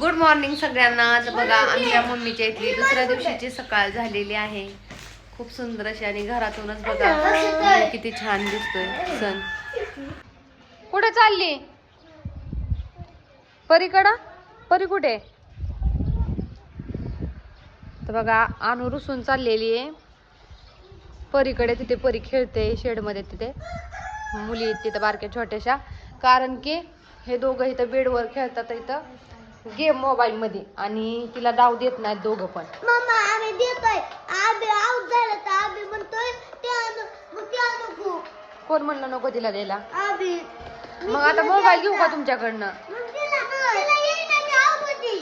Good morning सगळ्यांना. तर बघा आमच्या मम्मीच्या इथली दुसऱ्या दिवशीची सकाळ झालेली आहे. खूप सुंदर अशी आणि घरातूनच बघा किती छान दिसतोय. सण कुठे चालली? परीकडं? परी कुठे? तर बघा आणू रुसून चाललेली आहे. परीकडे तिथे परी खेळते शेडमध्ये तिथे. मुली तिथं बारक्या छोट्याशा. कारण की हे दोघं इथं बेडवर खेळतात इथं गेम मोबाईल मध्ये. आणि तिला डाव देत नाहीत दोघं पण. मम्मा आम्ही देतोय. आम्ही आऊट झालं तर आम्ही म्हणतोय मग कोण म्हणलं नको तिला द्यायला? आम्ही मग आता मोबाईल घेऊ का तुमच्याकडनं? मग तिला तिला येईना ती आऊट होती.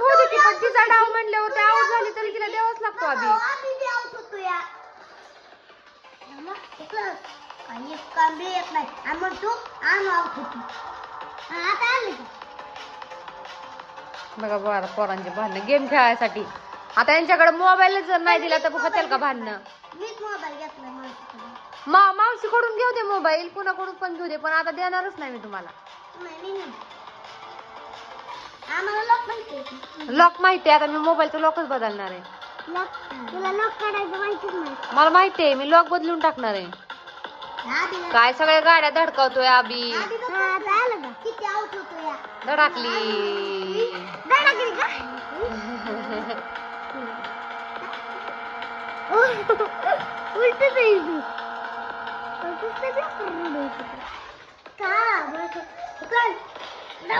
होती ती पण तिचा डाव म्हणल्यावर ते आउट झाली तरी तिला द्यावंच लागतो आधी. आम्ही ते आऊट होतो या इकडं. येत नाही आम्ही म्हणतो आणू आऊट होतो हा, आता आणली का? बघा बरं पोरांचे भांडणं गेम खेळायसाठी. आता यांच्याकडे मोबाईल जर नाही दिला तर होतील का भांडणं? मीच मोबाईल घेतला मा मावशीकडून घेऊ दे मोबाईल कुणाकडून पण घेऊ दे पण आता देणारच नाही मी तुम्हाला. नाही मी नाही. आम्हाला लोक माहिती आहे लॉक माहिती आहे आता मी मोबाईलचं लॉकच बदलणार आहे. लॉक तुला लॉक काढायचं माहितीच नाही. मला माहिती आहे मी लॉक बदलून टाकणार आहे. काय सगळ्या गाड्या धडकावतोय आबी? धडाकली.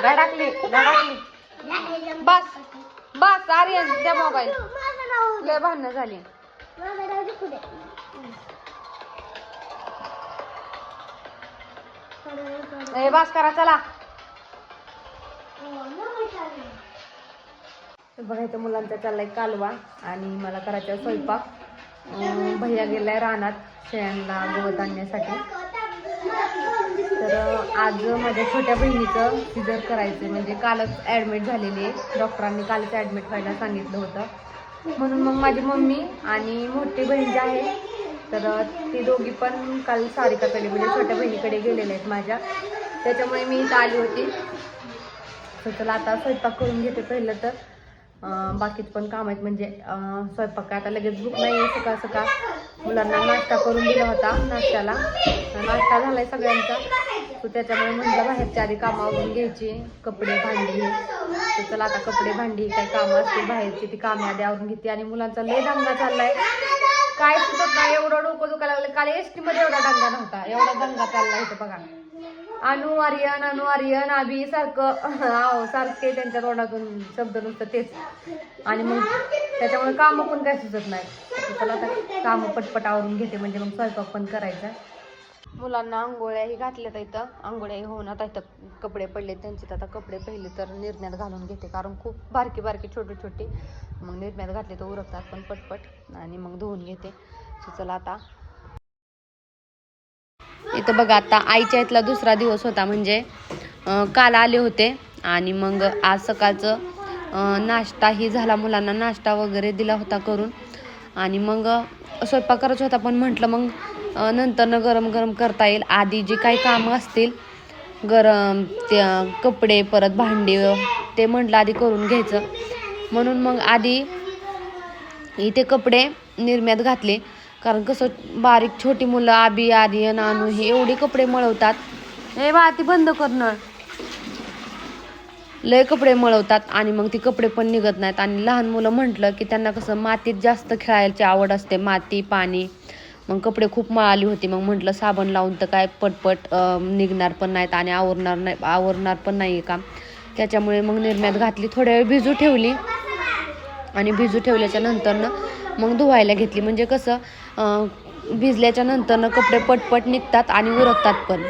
धडाकली बस बस आर्यन द्या मोबाईल. लय भांडणं झाली. ए बास करा चला. बघा इथं मुलांचा चाललाय कालवा आणि मला करायचा स्वयंपाक. भैया गेलाय रानात शेळ्यांना गवत आणण्यासाठी. तर आज माझ्या छोट्या बहिणीचं सिजर करायचं म्हणजे कालच ॲडमिट झालेली आहे. डॉक्टरांनी कालच ॲडमिट व्हायला सांगितलं होतं. म्हणून मग माझी मम्मी आणि मोठी बहीण जी आहे तर ती दोघी पण काल सारिकाकडे म्हणजे छोट्या बहिणीकडे गेलेल्या आहेत माझ्या. त्याच्यामुळे मी इथं आली होती. तर चला आता स्वयंपाक करून घेते पहिलं तर. अं, बाकीच पण काम आहेत म्हणजे स्वयंपाक काय आता लगेच भूक नाही आहे सकाळ सकाळ. मुलांना नाश्ता करून दिला होता नाश्त्याला. नाश्ता झालाय सगळ्यांचा. तर त्याच्यामुळे म्हटलं बाहेरच्या आधी कामावरून घ्यायची. कपडे भांडी. तर चला आता कपडे भांडी काही कामं असतील बाहेरची ती कामे आधी आवरून घेते. आणि मुलांचा लय दंगा चाललाय. काय सुचत नाही एवढं डोकं दुखा लागलं. काल एसमध्ये एवढा दंगा नव्हता एवढा दंगा चालला इथं बघा. अनु आर्यन अनु आर्यन आबी सारखं. आहो सारखे त्यांच्या तोंडातून शब्द नुसतं तेच. आणि मग त्याच्यामुळे कामं पण काय सुचत नाही. तर चला आता कामं पटपट आवरून घेते म्हणजे मग स्वयंपाक पण करायचा. मुलांना आंघोळ्याही घातल्यात इथं. आंघोळ्याही होऊन आता इथं कपडे पडले त्यांचे. तर आता कपडे पहिले तर निर्ण्यात घालून घेते. कारण खूप बारकी बारकी छोटे छोटे. मग निर्ण्यात घातले तर उरकतात पण पटपट. आणि मग धुवून घेते. चला आता. इथं बघा आता आईच्या इथला दुसरा दिवस होता म्हणजे काल आले होते. आणि मग आज सकाळचं नाश्ताही झाला मुलांना. नाश्ता वगैरे दिला होता करून. आणि मग स्वयंपाक करायचा होता. पण म्हटलं मग नंतरनं गरम गरम करता येईल. आधी जी काही कामं असतील गरम ते अं, कपडे परत भांडी ते म्हटलं आधी करून घ्यायचं. म्हणून मग आधी इथे कपडे निर्म्यात घातले. कारण कसं बारीक छोटी मुलं आबी आर्यन आणू हे एवढे कपडे मळवतात. हे बा ती बंद करणं लय कपडे मळवतात आणि मग ती कपडे पण निघत नाहीत. आणि लहान मुलं म्हटलं की त्यांना कसं मातीत जास्त खेळायची आवड असते. माती पाणी मग कपडे खूप मळाली होती. मग म्हटलं साबण लावून तर काय पटपट निघणार पण नाहीत आणि आवरणार नाही आवरणार पण नाही का त्याच्यामुळे मग निर्म्यात घातली थोड्या वेळ भिजू ठेवली. आणि भिजू ठेवल्याच्या नंतरनं मग धुवायला घेतली. म्हणजे कसं भिजल्याच्या नंतरनं कपडे पटपट निघतात आणि उरकतात पण.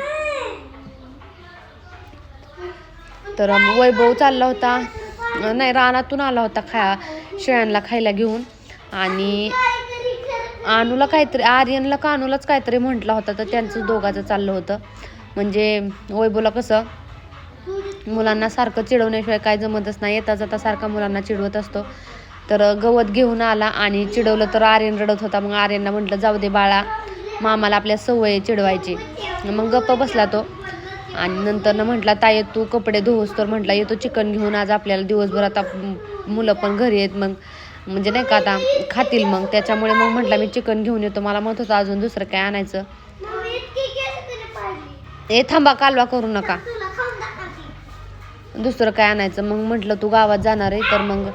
तर वैभव चालला होता. नाही रानातून आला होता खा शेळ्यांना खायला घेऊन. आणि अनुला काहीतरी आर्यनला का अनुलाच काहीतरी म्हटला होता तर त्यांचं दोघाचं चाललं होतं. म्हणजे वैभवला कसं मुलांना सारखं चिडवण्याशिवाय काय जमतच नाही. येता जाता सारखा मुलांना चिडवत असतो. तर गवत घेऊन आला आणि चिडवलं तर आर्यन रडत होता. मग आर्यनला म्हटलं जाऊ दे बाळा मामाला आपल्या सवय चिडवायची. मग गप्प बसला तो. आणि नंतर म्हटला ताई तू कपडे धुवस तर? म्हटला येतो चिकन घेऊन. आज आपल्याला दिवसभर आता मुलं पण घरी आहेत. मग म्हणजे नाही का आता खातील मग. त्याच्यामुळे मग म्हटलं मी चिकन घेऊन येतो. मला म्हणत होतं अजून दुसरं काय आणायचं. ए थांबा कालवा करू नका. दुसरं काय आणायचं? मग म्हटलं तू गावात जाणार आहे तर मग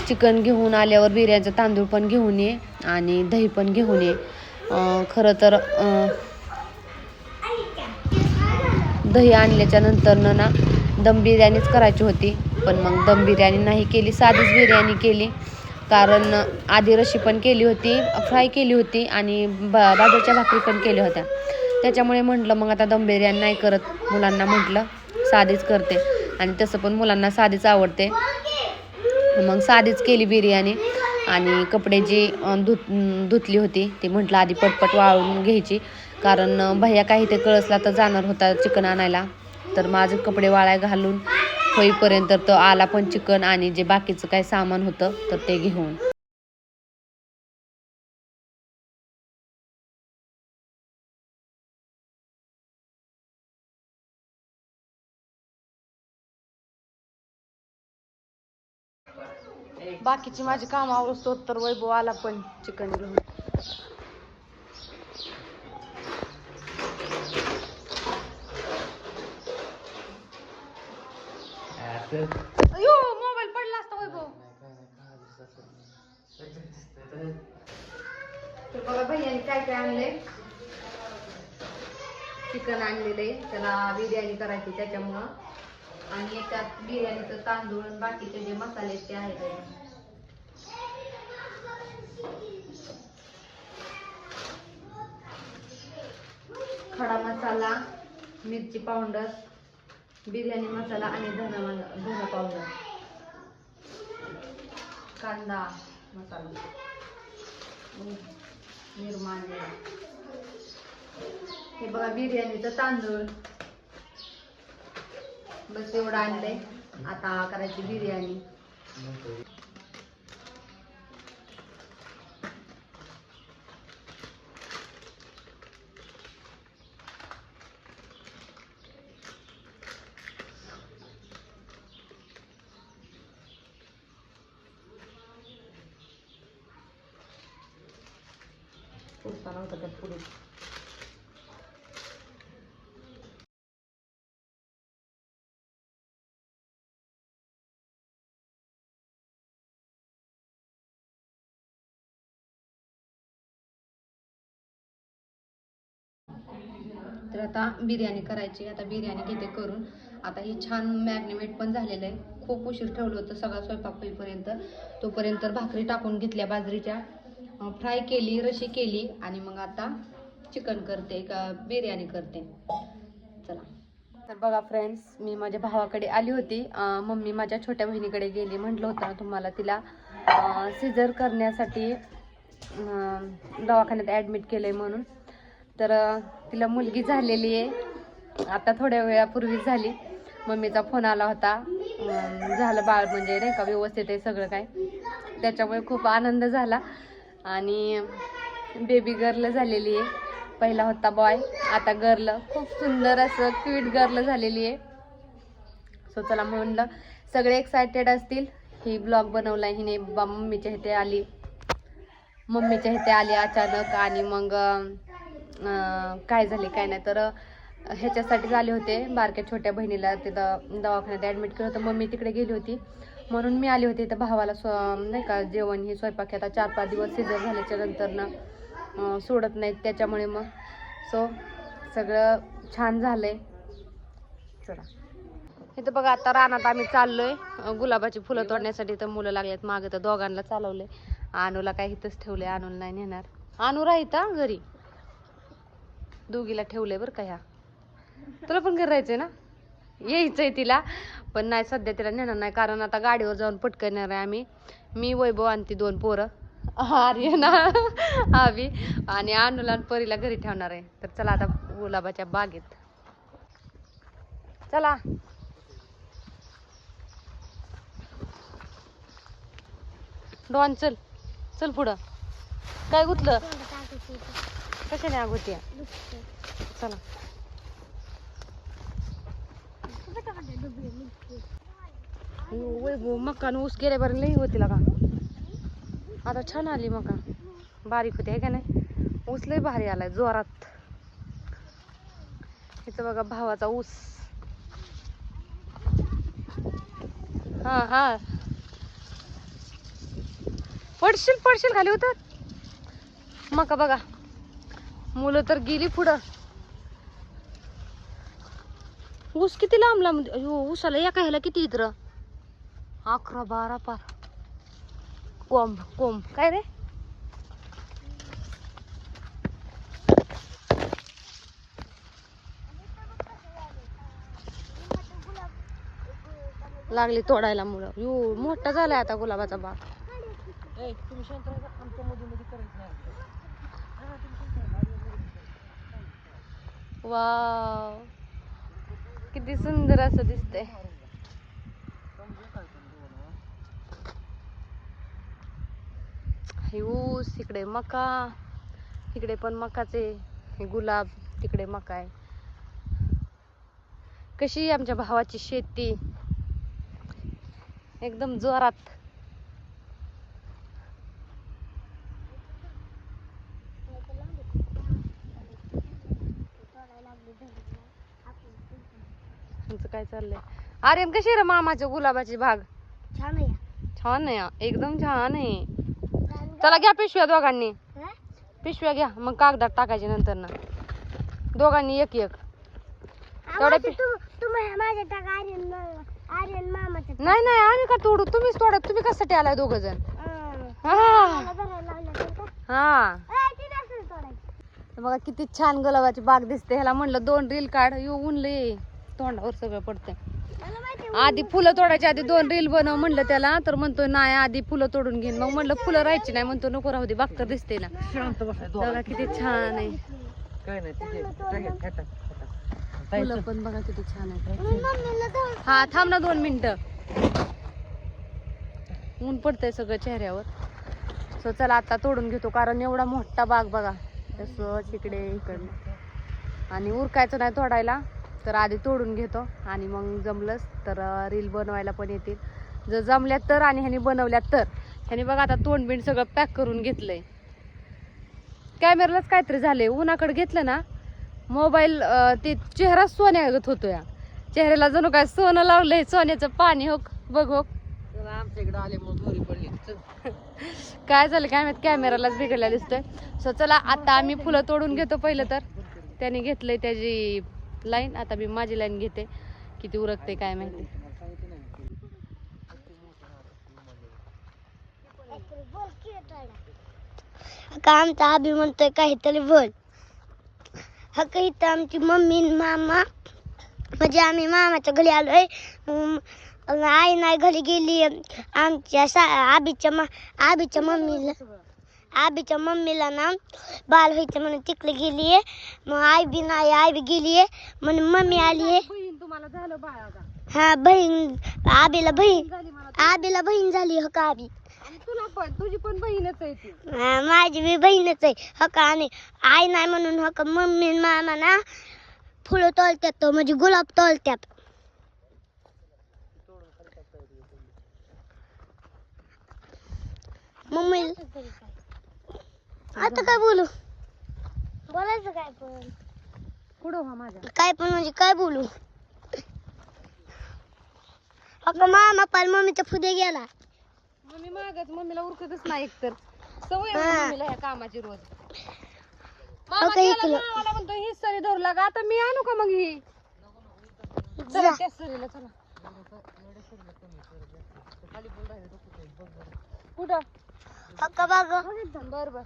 चिकन घेऊन आल्यावर बिर्याचं तांदूळ पण घेऊन ये आणि दही पण घेऊन ये. खरं तर दही आणल्याच्या नंतरनं ना दम बिर्याणीच करायची होती. पण मग दम बिर्याणी नाही केली साधीच बिर्याणी केली. कारण आधी रशी पण केली होती फ्राय केली होती आणि बा बाजूच्या भाकरी पण केल्या होत्या. त्याच्यामुळे म्हटलं मग आता दम बिर्याणी नाही करत. मुलांना म्हटलं साधीच करते. आणि तसं पण मुलांना साधीच आवडते. मग साधीच केली बिर्याणी आणि कपडे जी धुत धुतली होती ती म्हटलं आधी पटपट वाळून घ्यायची. कारण भैया काही ते कळसला तर जाणार होता चिकन आणायला. तर माझे कपडे वाळाय घालून होईपर्यंत तो आला पण चिकन आणि जे बाकीचं काय सामान होतं तर ते घेऊन. बाकीची माझी काम आवडतो तर वैभव आला पण चिकन घेऊन. अयो मोबाईल पडला असता वैभव. तर बघा भैयाने काय काय आणले चिकन आणलेले त्याला बिर्याणी करायची त्याच्यामुळं. आणि याच्यात बिर्याणीचं तांदूळ आणि बाकीचे जे मसाले आहेत ते आहेत. खडा मसाला मिरची पावडर बिर्याणी मसाला आणि धन धन पावडर. कांदा मसाला. निर्माण हे बघा बिर्याणीचं तांदूळ. बस एवढं आणलंय. आता करायची बिर्याणी. पुरताना होतं त्यात पुढे तर आता बिर्याणी करायची आता बिर्याणी घेते करून. आता हे छान मॅग्नेमेट पण झालेलं आहे. खूप उशीर ठेवलं होतं सगळा स्वयंपाक होईपर्यंत. तोपर्यंत भाकरी टाकून घेतल्या बाजरीच्या. फ्राय केली रशी केली आणि मग आता चिकन करते का बिर्याणी करते. चला. तर बघा फ्रेंड्स मी माझ्या भावाकडे आली होती. मम्मी माझ्या छोट्या बहिणीकडे गेली. म्हटलं होतं तुम्हाला तिला सिजर करण्यासाठी दवाखान्यात ॲडमिट केलं आहे म्हणून. तर तिला मुलगी झालेली आहे. आता थोड्या वेळापूर्वीच झाली. मम्मीचा फोन आला होता. झालं बाळ म्हणजे नाही का व्यवस्थित आहे सगळं काय त्याच्यामुळे खूप आनंद झाला. आणि बेबी गर्ल झालेली आहे. पहिला होता बॉय आता गर्ल खूप सुंदर असं क्यूट गर्ल झालेली आहे. सो चला म्हणलं सगळे एक्सायटेड असतील. ही ब्लॉग बनवला हिने. बा मम्मीच्या इथे आली. मम्मीच्या इथे आली अचानक आणि मग काय झाले काय नाही. तर ह्याच्यासाठी ह्याच्यासाठीच आले होते. बारक्या छोट्या बहिणीला तिथं दवाखान्यात ॲडमिट केलं होतं. मम्मी तिकडे गेली होती. म्हणून मी आली होती तर भावाला स्व नाही का जेवण हे स्वयंपाक आता चार पाच दिवस सिजर झाल्याच्या नंतरनं ना सोडत नाहीत. त्याच्यामुळे मग सो सगळं छान झालंय. चला. इथं बघा आता रानात आम्ही चाललोय. गुलाबाची फुलं तोडण्यासाठी तर मुलं लागलेत मागे तर दोघांना चालवले अनुला काय इथंच ठेवले अनुला नाही नेणार. अनु राहिता घरी. दोघीला ठेवले बरं का ह्या. तुला पण घरी राहायचंय ना? यायचंय तिला पण नाही सध्या तिला नेणार नाही कारण आता गाडीवर जाऊन पटकणार येणार आहे आम्ही. मी वैभव आणि ती दोन पोरं. आर्यना आवी आणि अनुला आणि परीला घरी ठेवणार आहे. तर चला आता गुलाबाच्या बागेत. चला. डॉन चल. चल पुढं. काय गुतलं? कशाने आग होती चला. वैभव मका ऊस गेल्यावर लई होती का? आता छान आली मका बारीक होती आहे का नाही? ऊस लई भारी आलाय जोरात. इथं बघा भावाचा ऊस. हा हा. पडशील पडशील खाली उतर. मका बघा. मुलं तर गेली पुढं. ऊस किती लांब लांब अयो ऊसाला एका ह्याला किती इतर? अकरा बारा पार कोंब कोंब. काय रे? लागली तोडायला मुलं यो मोठा झालाय आता गुलाबाचा बाग. वाव. किती सुंदर असं दिसतंय. हे ऊस इकडे मका इकडे पण मकाचे हे गुलाब तिकडे मका आहे. कशी आमच्या भावाची शेती? एकदम जोरात. काय चाललंय? आर्यन कशी रे मामाच्या गुलाबाची बाग छान आहे. छान आहे हा. एकदम छान आहे. चला घ्या पिशव्या दोघांनी? पिशव्या घ्या. मग कागदात टाकायचे नंतर ना. दोघांनी एक एक. तेवढ्या. नाही नाही आम्ही का तोडू? तुम्हीच तोडा. तुम्ही कशासाठी आलाय दोघ जण हा? हा. बघा किती छान गुलाबाची बाग दिसते. ह्याला म्हणलं दोन रील काढ. येऊन लय तोंडावर सगळं पडतंय. मला माहिती आधी फुलं तोडायच्या आधी दोन रील बनव म्हणलं त्याला तर म्हणतोय नाही आधी फुलं तोडून घेईन. मग म्हणलं फुलं राहायची नाही. म्हणतो नको राहू दे बाग तर दिसते ना बघा किती छान आहे. फुलं पण बघा किती छान आहे. हा थांब ना दोन मिनिटं. ऊन पडतंय सगळं चेहऱ्यावर. सो चला आता तोडून घेतो कारण एवढा मोठा बाग बघा. तसं इकडे इकडनं आणि उरकायचं नाही तोडायला. तर आधी तोडून घेतो आणि मग जमलंच तर रील बनवायला पण येतील. जर जमल्यात तर आणि ह्यानी बनवल्यात तर. ह्यानी बघा आता तोंड बिंड सगळं पॅक करून घेतलंय. कॅमेरालाच काहीतरी झालंय. उन्हाकडे घेतलं ना मोबाईल ते चेहरा सोन्यागत होतो या चेहऱ्याला जणू काय सोनं लावलंय सोन्याचं पाणी हो बघ हो. काय झालं काय माहीत? कॅमेरालाच बिघडल्या दिसतोय. सो चला आता आम्ही फुलं तोडून घेतो पहिलं तर. त्याने घेतलंय त्याची लाईन आता मी माझी लाईन घेते. किती उरकते काय माहिती. का आमचा आबी म्हणतोय काहीतरी बोल. हा का इथं आमची मम्मी मामा. म्हणजे आम्ही मामाच्या घरी आलोय. आई नाही घरी गेली. आमच्या सा आबीच्या मा आबीच्या मम्मीला आबीच्या मम्मीला ना बाल व्हायचं म्हणून तिकडे गेली आहे मग आई बी नाही आई बी गेली आहे म्हणून मम्मी आली आहे बहीण तुम्हाला झालं हा बहीण आबीला बहीण झाली मला आबीला बहीण झाली हो का आबी आणि तुला पण तुझी पण बहीणच आहे ती हा, माझी बी बहीणच आहे हो का आणि आई नाही म्हणून हो का मम्मी मामा ना फुलं तोलतात तो म्हणजे गुलाब तोलतात मम्मी आता काय बोलू? बोलायचं काय पण? पुढं व्हा माझ्या. काय पण म्हणजे काय बोलू? का मामा पाल मम्मीचा फुदे गेला. मम्मी मागच मम्मीला उरकतच नाही एकतर सवय आहे हा. मम्मीला ह्या कामाची रोज. हो मामा का, गेला इकडं. ना, मला म्हणतो ही सरी धरू लागा आता मी आणू का मग ही? चला जा. त्या सरीला चला. कुठं का बघ बर बर.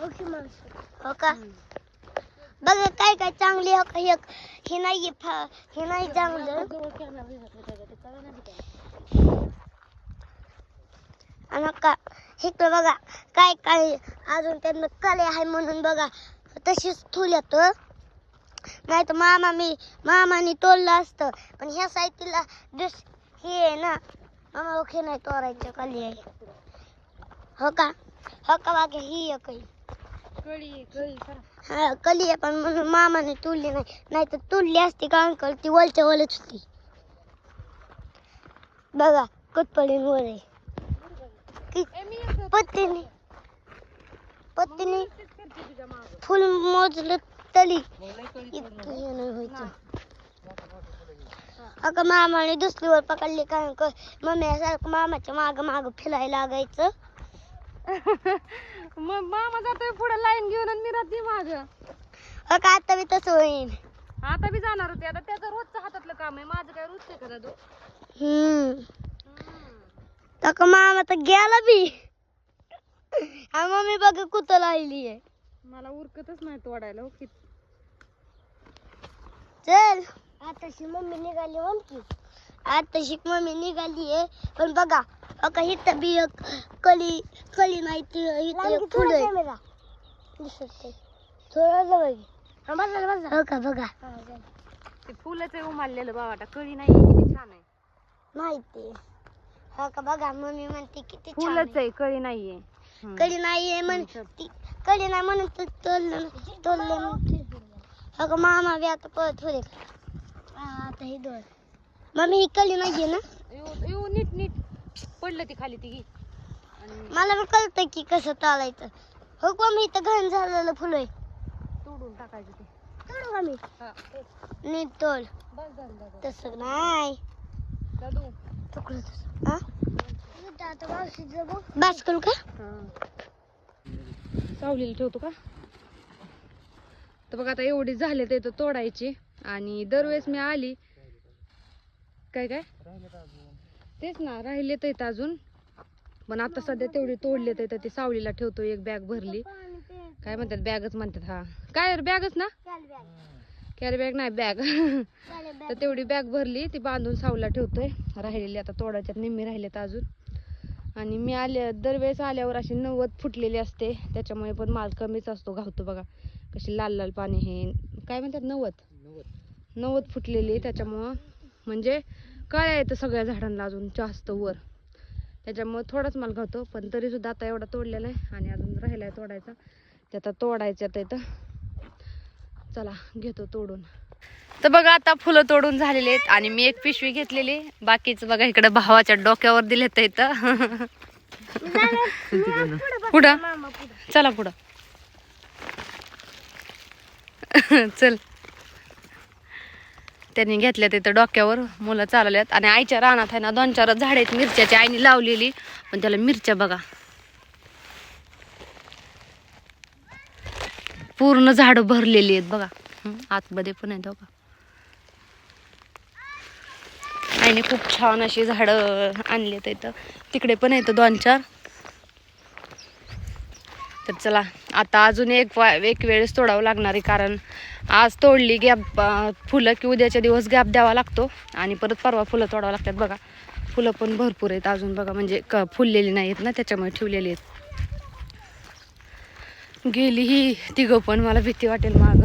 हो का? बघा काय काय चांगली हो का हे हे नाही हे नाही चांगलं. आणि का इकडं बघा काय काय अजून त्यांना कले आहे म्हणून बघा तशीच थोल्यात नाही तर मामा मी मामाने तोडलं असतं पण ह्या साईडला दुस हे आहे ना मामा ओके नाही तोरायचं कली आहे. हो का? हो का बाकी ही एक आहे. कळी कळी करा हा कली आहे पण म्हणून मामाने तुडली नाही. नाही तर तुडली असती का अंकल? ती वलच्या वलच होती. बघा कटपडींवर आहे. कि- ए, मी येतो. पत्तीने पत्तीने. फुल मोजलं कळी नाही व्हायचं अगं मामाने दुसरीवर पकडले काय क- मम्मीसारखं मामाच्या माग माग फिरायला लागायचं. मग मामा जातोय पुढे लाईन घेऊन आणि मी राहते माग. अगं आता बी तसं होईन? आता बी जाणार होते. आता त्याचं रोजचं हातातलं काम आहे. माझं काय रोजचं आहे का दादू हम्म. अगं मामा तर गेला बी. हा मम्मी बघ कुठं राहिली आहे? मला उरकतच नाही तोडायला हो की चल. आताशी मम्मी निघाली म्हण की आताशी मम्मी निघाली आहे. पण बघा अका इथं बी एक कली कली नाही ती इथं एक फुल आहे. दिसत हो का बघा. ते फुलच आहे उमाललेलं बाबाटा कळी नाही किती छान आहे. माहिती हो का बघा मम्मी म्हणते किती छान फुलच आहे. कळी नाहीये. कली नाहीये म्हण ती कली नाही म्हणून तर तोडलं हो का मामा बी आता पळत होते. आता ही दोन मम्मी ही कली नाहीये ना? येऊ नीट नीट. पडलं ती खाली ती मला पण कळतं की कसं चालायचं. हो का मी इथं घाण झालेलं फुलं आहे? तोडून टाकायची ती. तोडू का मी? हा तेच. नीट तोड. बस झालं दादा तसं नाही. दादू तुकडं तसं. हा? बस करू का? सावलीला ठेवतो का? तर बघ आता एवढी झाले ते तर तोडायची. आणि दरवेळेस मी आली. काय काय? तेच ना राहिले तर अजून. पण आता सध्या तेवढी तोडले तर ती सावलीला ठेवतो एक बॅग भरली. काय म्हणतात बॅगच म्हणतात हा. काय बॅगच ना? कॅरी बॅग नाही बॅग तर तेवढी बॅग भरली ती बांधून सावला ठेवतोय. राहिलेली आता तोडायच्यात निम्मी राहिलेत अजून. आणि मी आल्या दरवेळेस आल्यावर अशी नव्वद फुटलेली असते त्याच्यामुळे पण माल कमीच असतो गावतो बघा. कशी लाल लाल पाणी हे काय म्हणतात नव्वद? नव्वद. फुटलेली त्याच्यामुळं. म्हणजे कळ्या येतं सगळ्या झाडांना अजून जास्त वर. त्याच्यामुळं थोडाच माल गावतो पण तरी सुद्धा आता एवढा तोडलेला आहे आणि अजून राहिला आहे तोडायचा. ते आता तोडायचं आता तर चला घेतो तोडून. तर बघा आता फुलं तोडून झालेली आहेत आणि मी एक पिशवी घेतलेली. बाकीच बघा इकडे भावाच्या डोक्यावर दिलेत इथं. पुढं. चला पुढं. चल. त्यांनी घेतल्या तिथं डोक्यावर मुलं चालवल्यात आणि आईच्या रानात आहे ना दोन चार झाड आहेत मिरच्याची. आईने लावलेली. पण त्याला मिरच्या बघा. पूर्ण झाड भरलेली आहेत बघा. आतमध्ये पण आहेत हो बघा आईने खूप छान अशी झाडं आणली इथं. तिकडे पण आहेत दोन चार. तर चला आता अजून एक वा एक वेळेस तोडावं लागणार आहे कारण आज तोडली गॅप फुलं की उद्याच्या दिवस गॅप द्यावा लागतो आणि परत परवा फुलं तोडावं लागतात बघा. फुलं पण भरपूर आहेत अजून बघा म्हणजे क फुललेली नाहीत ना त्याच्यामुळे ठेवलेली आहेत. गेली ही तिघं पण मला भीती वाटेल माग.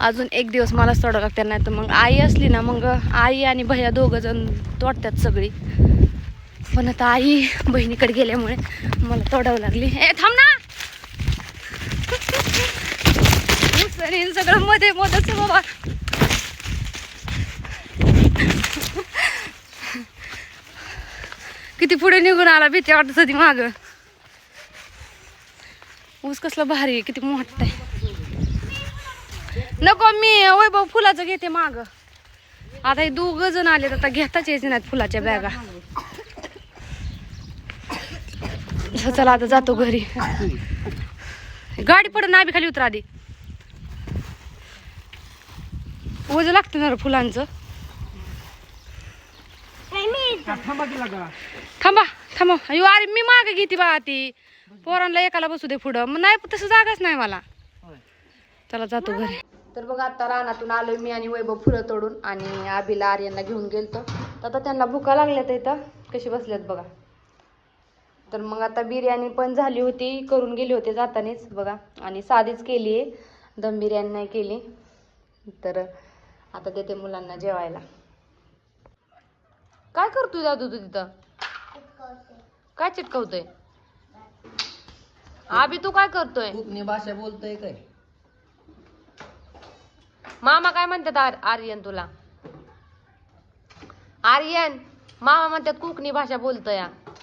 अजून एक दिवस मलाच तोडावं लागतात नाही तर मग आई असली ना मग आई आणि भैया दोघं जण तोडतात सगळी. पण आता आई बहिणीकडे गेल्यामुळे मला तोडावं लागली. ए थांब ना! सगळं मध्ये मध्यच बाबा. किती पुढे निघून आला भीती वाटत होती माग. ऊस कसला भारी आहे किती मोठा आहे. नको मी वैभव फुलाचं घेते माग. आता हे दोघ जण आले आता घेताच यायचे नाहीत फुलाच्या बॅगा. चला आता जातो घरी. गाडी पडत नाही खाली उतरा आधी. ओझ लागतं ना फुलांच. फुलांचं थांबा थांबा. थांबा अयो अरे मी मागे घेते बा ती. पोरांना एकाला बसू दे पुढं. मग नाही तसं जागाच नाही मला. चला जातो घरी. तर बघा आता रानातून आलोय मी आणि वैभव फुलं तोडून आणि आबीला आर्यांना घेऊन गेलतो. तर आता त्यांना भुका लागल्यात इथं. कशी बसल्यात बघा. तर मग आता बिर्याणी पण झाली होती करून गेली होते जातानीच बघा. आणि साधीच केली आहे दम बिर्याणी नाही केली. तर आता देते मुलांना जेवायला. काय करतोय दादू तू तिथं? काय चिटकवतोय? आबी तू काय करतोय? कोकणी भाषा बोलतोय काय? मामा काय म्हणतात आर- आर्यन तुला? आर्यन मामा म्हणतात कोकणी भाषा बोलतोय.